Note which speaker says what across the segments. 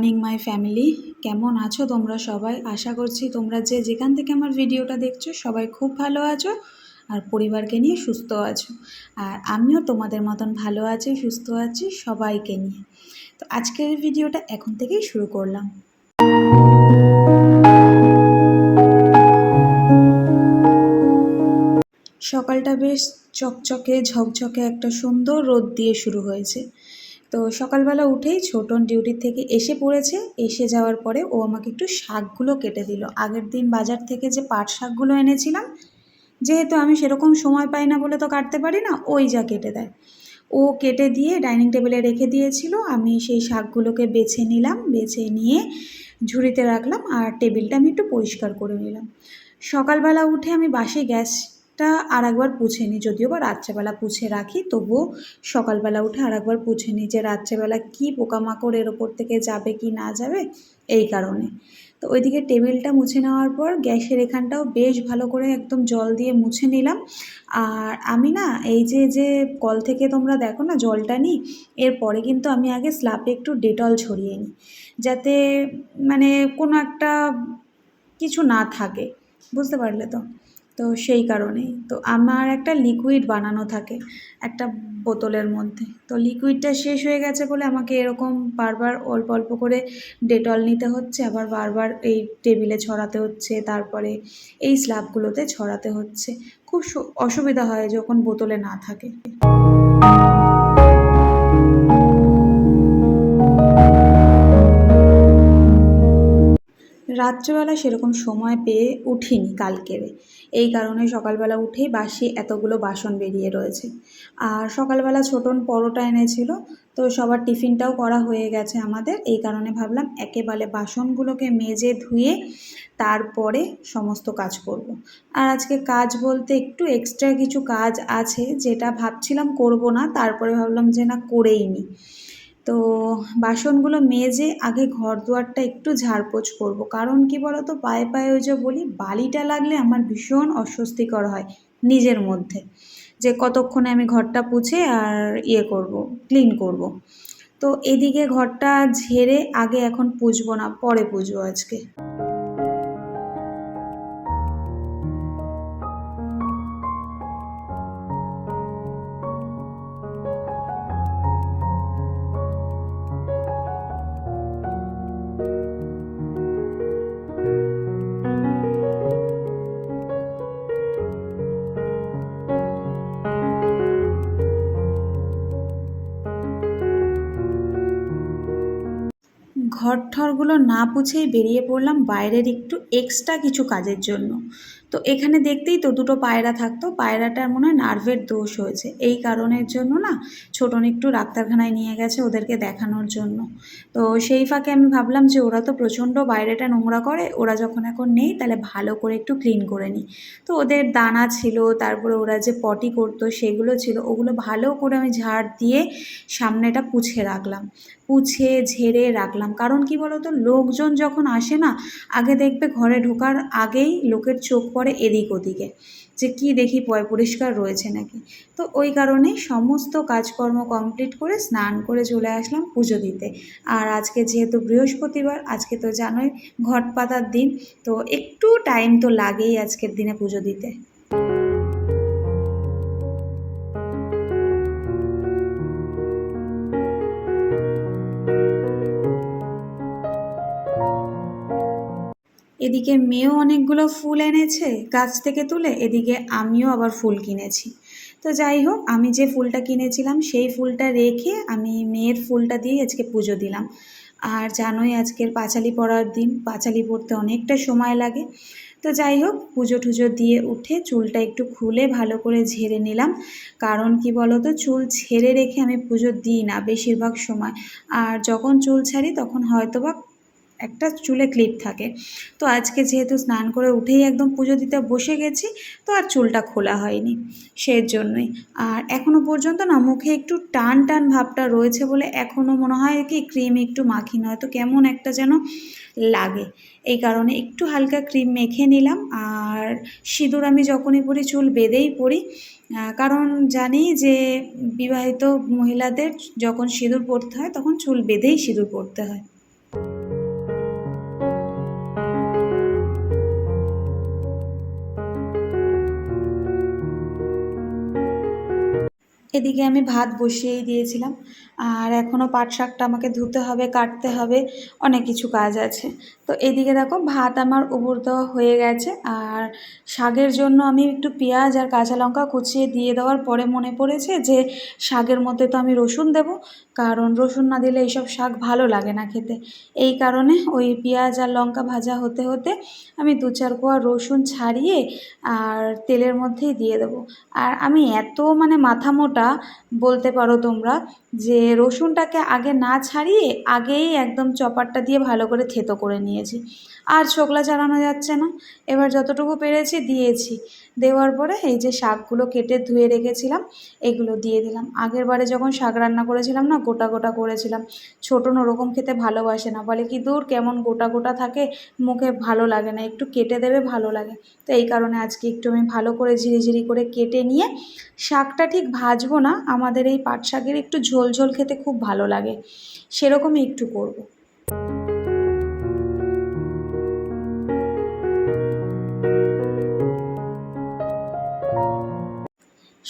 Speaker 1: Morning, my family. কেমন আছো তোমরা সবাই? আশা করছি তোমরা যে যেখান থেকে আমার ভিডিওটা দেখছ সবাই খুব ভালো আছো আর পরিবারকে নিয়ে সুস্থ আছো। আর আমিও তোমাদের মতন ভালো আছি, সুস্থ আছি সবাইকে নিয়ে। তো আজকের ভিডিওটা এখন থেকেই শুরু করলাম। সকালটা বেশ চকচকে, ঝকঝকে একটা সুন্দর রোদ দিয়ে শুরু হয়েছে। তো সকালবেলা উঠেই ছোটন ডিউটির থেকে এসে পড়েছে। এসে যাওয়ার পরে ও আমাকে একটু শাকগুলো কেটে দিল। আগের দিন বাজার থেকে যে পাট শাকগুলো এনেছিলাম, যেহেতু আমি সেরকম সময় পাই না বলে তো কাটতে পারি না, ওই যা কেটে দেয়। ও কেটে দিয়ে ডাইনিং টেবিলে রেখে দিয়েছিল। আমি সেই শাকগুলোকে বেছে নিলাম, বেছে নিয়ে ঝুড়িতে রাখলাম আর টেবিলটা আমি একটু পরিষ্কার করে নিলাম। সকালবেলা উঠে আমি বাসি গ্যাসটা আর একবার পুছে নিই যদিও বা রাত্রেবেলা পুছে রাখি, তবুও সকালবেলা উঠে আর একবার পুছে নিই যে রাত্রেবেলা কী পোকামাকড় এর ওপর থেকে যাবে কি না যাবে, এই কারণে। তো ওইদিকে টেবিলটা মুছে নেওয়ার পর গ্যাসের এখানটাও বেশ ভালো করে একদম জল দিয়ে মুছে নিলাম। আর আমি না, এই যে যে কল থেকে তোমরা দেখো না জলটা নিই এরপরে কিন্তু আমি আগে স্লাপে একটু ডেটল ছড়িয়ে নিই, যাতে মানে কোনো একটা কিছু না থাকে, বুঝতে পারলে তো? তো সেই কারণেই। তো আমার একটা লিকুইড বানানো থাকে একটা বোতলের মধ্যে। তো লিকুইডটা শেষ হয়ে গেছে বলে আমাকে এরকম বারবার অল্প অল্প করে ডেটল নিতে হচ্ছে, আবার বারবার এই টেবিলে ছড়াতে হচ্ছে, তারপরে এই স্ল্যাবগুলোতে ছড়াতে হচ্ছে। খুব অসুবিধা হয় যখন বোতলে না থাকে। রাত্রেবেলা সেরকম সময় পেয়ে উঠিনি কালকেরে। এই কারণে সকালবেলা উঠেই বাসি এতগুলো বাসন বেরিয়ে রয়েছে। আর সকালবেলা ছোটন পরোটা এনেছিল, তো সবার টিফিনটাও করা হয়ে গেছে আমাদের। এই কারণে ভাবলাম একেবারে বাসনগুলোকে মেজে ধুয়ে তারপরে সমস্ত কাজ করব। আর আজকে কাজ বলতে একটু এক্সট্রা কিছু কাজ আছে, যেটা ভাবছিলাম করব না, তারপরে ভাবলাম যে না করেই নিই তো বাসনগুলো মেজে আগে ঘর দুয়ারটা একটু ঝাড়পোছ করব। কারণ কি বলতো? পায়ে পায়ে ওই যে বলি, বালিটা লাগলে আমার ভীষণ অস্বস্তিকর হয় নিজের মধ্যে। যে কতক্ষণে আমি ঘরটা পুছে আর ইয়ে করব ক্লিন করব। তো এদিকে ঘরটা ঝেড়ে আগে এখন পুজবো না, পরে পুজবো আজকে। ঘর ঠরগুলো না পুছেই বেরিয়ে পড়লাম বাইরের একটু এক্সট্রা কিছু কাজের জন্য। তো এখানে দেখতেই তো দুটো পায়রা থাকতো, পায়রাটার মনে হয় নার্ভের দোষ হয়েছে। এই কারণের জন্য না ছোটন একটু ডাক্তারখানায় নিয়ে গেছে ওদেরকে দেখানোর জন্য। তো সেই ফাঁকে আমি ভাবলাম যে ওরা তো প্রচণ্ড বাইরেটা নোংরা করে, ওরা যখন এখন নেই তাহলে ভালো করে একটু ক্লিন করে নিই। তো ওদের দানা ছিল, তারপরে ওরা যে পটি করতো সেগুলো ছিল, ওগুলো ভালো করে আমি ঝাড় দিয়ে সামনেটা পুছে রাখলাম। পুছে, ঝেড়ে রাখলাম। কারণ কি বলতো? লোকজন যখন আসে না, আগে দেখবে ঘরে ঢোকার আগেই লোকের চোখ পড়ে এদিক ওদিকে। যে কি দেখি পয় পরিষ্কার রয়েছে নাকি? তো ওই কারণে সমস্ত কাজকর্ম কমপ্লিট করে স্নান করে চলে আসলাম পুজো দিতে। আর আজকে যেহেতু বৃহস্পতিবার, আজকে তো জানোই ঘট পাতার দিন, তো একটু টাইম তো লাগেই আজকের দিনে পুজো দিতে। এদিকে মেয়েও অনেকগুলো ফুল এনেছে গাছ থেকে তুলে, এদিকে আমিও আবার ফুল কিনেছি। তো যাই হোক, আমি যে ফুলটা কিনেছিলাম সেই ফুলটা রেখে আমি মেয়ের ফুলটা দিয়ে আজকে পুজো দিলাম। আর জানোই আজকের পাঁচালি পড়ার দিন, পাঁচালি পড়তে অনেকটা সময় লাগে। তো যাই হোক, পুজো টুজো দিয়ে উঠে চুলটা একটু খুলে ভালো করে ঝেড়ে নিলাম। কারণ কি বলতো, চুল ছেড়ে রেখে আমি পুজো দিই না বেশিরভাগ সময়। আর যখন চুল ছাড়ি তখন হয়তো বা একটা চুলে ক্লিপ থাকে। তো আজকে যেহেতু স্নান করে উঠেই একদম পুজো দিতে বসে গেছি, তো আর চুলটা খোলা হয়নি সেই জন্যই আর এখনও পর্যন্ত না মুখে একটু টান টান ভাবটা রয়েছে বলে এখনও মনে হয় কি ক্রিম একটু মাখি নয়। তো কেমন একটা যেন লাগে। এই কারণে একটু হালকা ক্রিম মেখে নিলাম। আর সিঁদুর আমি যখনই পরি চুল বেঁধেই পরি। কারণ জানি যে বিবাহিত মহিলাদের যখন সিঁদুর পরতে হয় তখন চুল বেঁধেই সিঁদুর পরতে হয়। এদিকে আমি ভাত বসিয়েই দিয়েছিলাম। আর এখনও পাট শাকটা আমাকে ধুতে হবে, কাটতে হবে, অনেক কিছু কাজ আছে। তো এদিকে দেখো ভাত আমার উপর দেওয়া হয়ে গেছে। আর শাকের জন্য আমি একটু পেঁয়াজ আর কাঁচা লঙ্কা কুচিয়ে দিয়ে দেওয়ার পরে মনে পড়েছে যে শাকের মধ্যে তো আমি রসুন দেব, কারণ রসুন না দিলে এইসব শাক ভালো লাগে না খেতে। এই কারণে ওই পেঁয়াজ আর লঙ্কা ভাজা হতে হতে আমি দু চার কোয়া রসুন ছাড়িয়ে আর তেলের মধ্যেই দিয়ে দেবো। আর আমি এত মানে মাথা মোটা, বলতে পারো তোমরা, যে রসুনটাকে আগে না ছাড়িয়ে আগেই একদম চপারটা দিয়ে ভালো করে থেতো করে নিয়েছি আর ছোকলা চালানো যাচ্ছে না। এবার যতটুকু পেরেছি দিয়েছি। দেওয়ার পরে এই যে শাকগুলো কেটে ধুয়ে রেখেছিলাম, এগুলো দিয়ে দিলাম। আগের বারে যখন শাক রান্না করেছিলাম না, গোটা গোটা করেছিলাম। ছোটন ওরকম খেতে ভালোবাসে না। বলে কি, দূর, কেমন গোটা গোটা থাকে, মুখে ভালো লাগে না। একটু কেটে দেবে, ভালো লাগে। তো এই কারণে আজকে একটু আমি ভালো করে ঝিরিঝিরি করে কেটে নিয়ে শাকটা ঠিক ভাজবো না। আমাদের এই পাট শাকের একটু ঝোল ঝোল খেতে খুব ভালো লাগে। সেরকমই একটু করব।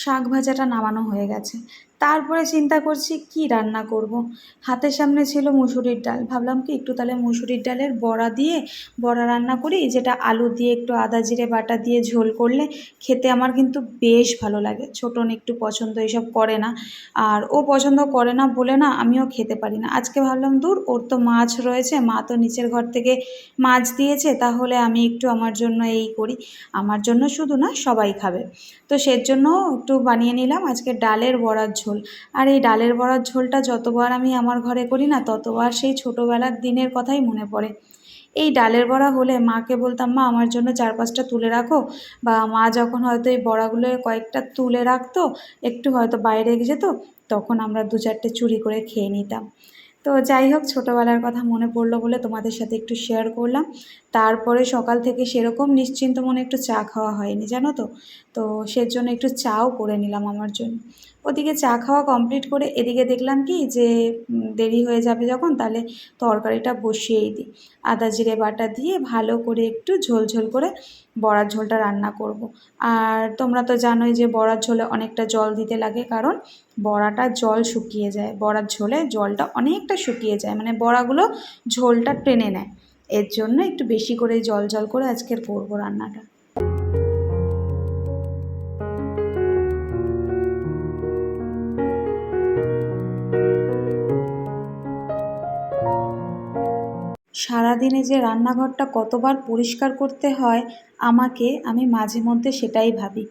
Speaker 1: শাক ভাজাটা নামানো হয়ে গেছে। তারপরে চিন্তা করছি, কি রান্না করব। হাতের সামনে ছিল মুসুরির ডাল। ভাবলাম কি, একটু তাহলে মুসুরির ডালের বড়া দিয়ে বড়া রান্না করি। যেটা আলু দিয়ে একটু আদা জিরে বাটা দিয়ে ঝোল করলে খেতে আমার কিন্তু বেশ ভালো লাগে। ছোটন একটু পছন্দ, এসব করে না। আর ও পছন্দ করে না বলে না আমিও খেতে পারি না। আজকে ভাবলাম, দূর, ওর তো মাছ রয়েছে, মা তো নিচের ঘর থেকে মাছ দিয়েছে, তাহলে আমি একটু আমার জন্য এই করি। আমার জন্য শুধু না, সবাই খাবে। তো সেজন্য একটু বানিয়ে নিলাম। আজকে ডালের বড়ার ঝোল। আর এই ডালের বড়ার ঝোলটা যতবার আমি আমার ঘরে করি না, ততবার সেই ছোটোবেলার দিনের কথাই মনে পড়ে। এই ডালের বড়া হলে মাকে বলতাম, মা, আমার জন্য চার পাঁচটা তুলে রাখো। বা মা যখন হয়তো এই বড়াগুলো কয়েকটা তুলে রাখতো, একটু হয়তো বাইরে যেত, তখন আমরা দু চারটে চুরি করে খেয়ে নিতাম। তো যাই হোক, ছোটোবেলার কথা মনে পড়ল বলে তোমাদের সাথে একটু শেয়ার করলাম। তারপরে সকাল থেকে সেরকম নিশ্চিন্ত মনে একটু চা খাওয়া হয়নি, জানো তো? তো সেজন্য একটু চাও করে নিলাম আমার জন্য। ওদিকে চা খাওয়া কমপ্লিট করে এদিকে দেখলাম কি যে দেরি হয়ে যাবে যখন, তাহলে তরকারিটা বসিয়েই দিই। আদা জিরে বাটা দিয়ে ভালো করে একটু ঝোল ঝোল করে বড়ার ঝোলটা রান্না করব। আর তোমরা তো জানোই যে বড়ার ঝোলে অনেকটা জল দিতে লাগে, কারণ বড়াটা জল শুকিয়ে যায়। বড়ার ঝোলে জলটা অনেকটা শুকিয়ে যায় মানে বড়াগুলো ঝোলটা টেনে নেয়। এর জন্য একটু বেশি করে জল জল করে আজকের করব রান্নাটা। সারাদিনে যে রান্নাঘরটা কতবার পরিষ্কার করতে হয় আমাকে আমি মাঝে মধ্যে সেটাই ভাবি।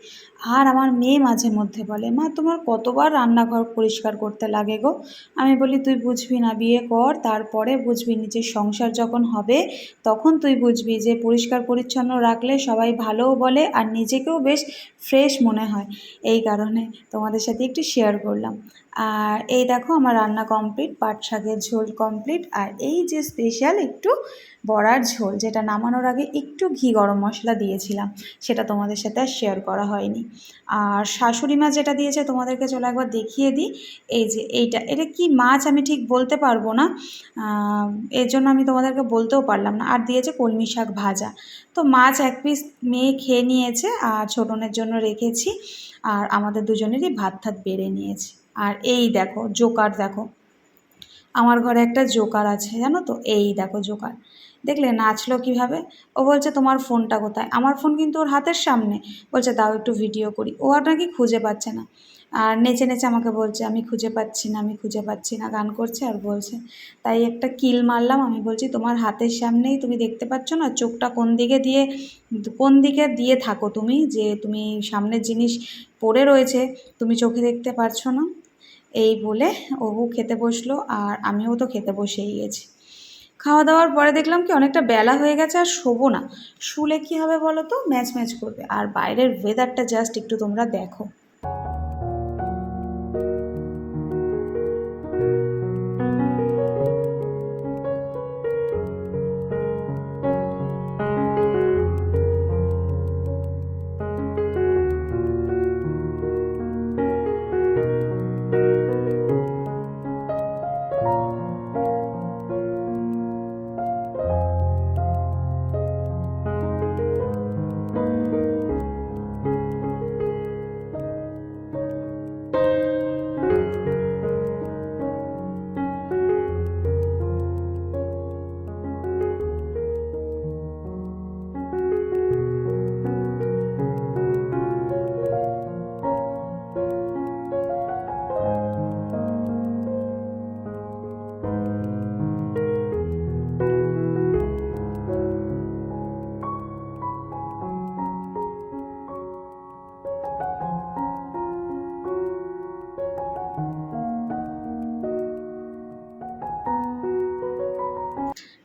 Speaker 1: আর আমার মেয়ে মাঝে মধ্যে বলে, মা, তোমার কতবার রান্নাঘর পরিষ্কার করতে লাগে গো? আমি বলি, তুই বুঝবি না, বিয়ে কর, তারপরে বুঝবি নিজের সংসার যখন হবে, তখন তুই বুঝবি যে পরিষ্কার পরিচ্ছন্ন রাখলে সবাই ভালোও বলে আর নিজেকেও বেশ ফ্রেশ মনে হয়। এই কারণে তোমাদের সাথে একটু শেয়ার করলাম। আর এই দেখো, আমার রান্না কমপ্লিট পাট শাকের ঝোল কমপ্লিট আর এই যে স্পেশাল একটু বড়ার ঝোল, যেটা নামানোর আগে একটু ঘি গরম মশলা দিয়েছিলাম, সেটা তোমাদের সাথে আর শেয়ার করা হয়নি। আর শাশুড়ি মা যেটা দিয়েছে, তোমাদেরকে চলো একবার দেখিয়ে দিই। এই যে এইটা, এটা কি মাছ আমি ঠিক বলতে পারব না। এর জন্য আমি তোমাদেরকে বলতেও পারলাম না। আর দিয়েছে কলমি শাক ভাজা। তো মাছ এক পিস মেয়ে খেয়ে নিয়েছে, আর ছোটনের জন্য রেখেছি, আর আমাদের দুজনেরই ভাত ভাত বেড়ে নিয়েছে। আর এই দেখো, জোকার দেখো। আমার ঘরে একটা জোকার আছে, জানো তো? এই দেখো জোকার। দেখলে নাচলো কীভাবে? ও বলছে, তোমার ফোনটা কোথায়? আমার ফোন কিন্তু ওর হাতের সামনে। বলছে, দাও একটু ভিডিও করি। ও আর নাকি খুঁজে পাচ্ছে না। আর নেচে নেচে আমাকে বলছে, আমি খুঁজে পাচ্ছি না, আমি খুঁজে পাচ্ছি না। গান করছে আর বলছে, তাই একটা কিল মারলাম। আমি বলছি, তোমার হাতের সামনেই তুমি দেখতে পাচ্ছ না? চোখটা কোন দিকে দিয়ে, কোন দিকে দিয়ে থাকো তুমি? যে তুমি সামনের জিনিস পড়ে রয়েছে, তুমি চোখে দেখতে পারছ না? এই বলে ও খেতে বসল, আর আমিও তো খেতে বসেই গেছি। খাওয়া দাওয়ার পরে দেখলাম কি অনেকটা বেলা হয়ে গেছে আর শোবো না। শুলে কি হবে বলো তো? ম্যাচ ম্যাচ করবে। আর বাইরের ওয়েদারটা জাস্ট একটু তোমরা দেখো।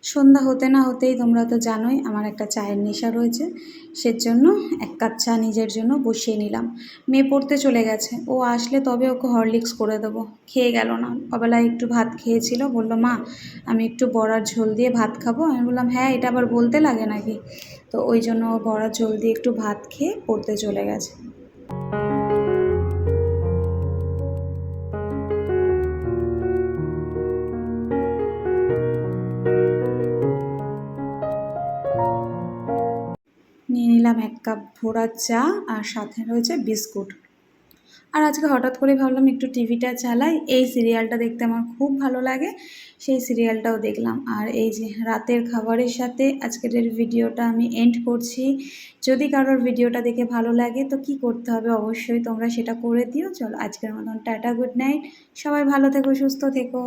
Speaker 1: সন্ধ্যা হতে না হতেই তোমরা তো জানোই আমার একটা চায়ের নেশা রয়েছে। সেজন্য এক কাপ চা নিজের জন্য বসিয়ে নিলাম। মেয়ে পড়তে চলে গেছে। ও আসলে তবে ওকে হরলিক্স করে দেবো। খেয়ে গেল না। অবেলায় একটু ভাত খেয়েছিল। বলল, মা, আমি একটু বড়ার ঝোল দিয়ে ভাত খাব। আমি বললাম হ্যাঁ এটা আবার বলতে লাগে নাকি? তো ওই জন্য ও বড়ার ঝোল দিয়ে একটু ভাত খেয়ে পড়তে চলে গেছে। কাপ ভোরা চা আর সাথে রয়েছে বিস্কুট। আর আজকে হঠাৎ করে ভাবলাম একটু টিভিটা চালাই। এই সিরিয়ালটা দেখতে আমার খুব ভালো লাগে। সেই সিরিয়ালটাও দেখলাম। আর এই যে রাতের খাবারের সাথে আজকের ভিডিওটা আমি এন্ড করছি। যদি কারোর ভিডিওটা দেখে ভালো লাগে তো কি করতে হবে অবশ্যই তোমরা সেটা করে দিও। চলো আজকের মতন টাটা গুড নাইট সবাই ভালো থেকো, সুস্থ থেকো।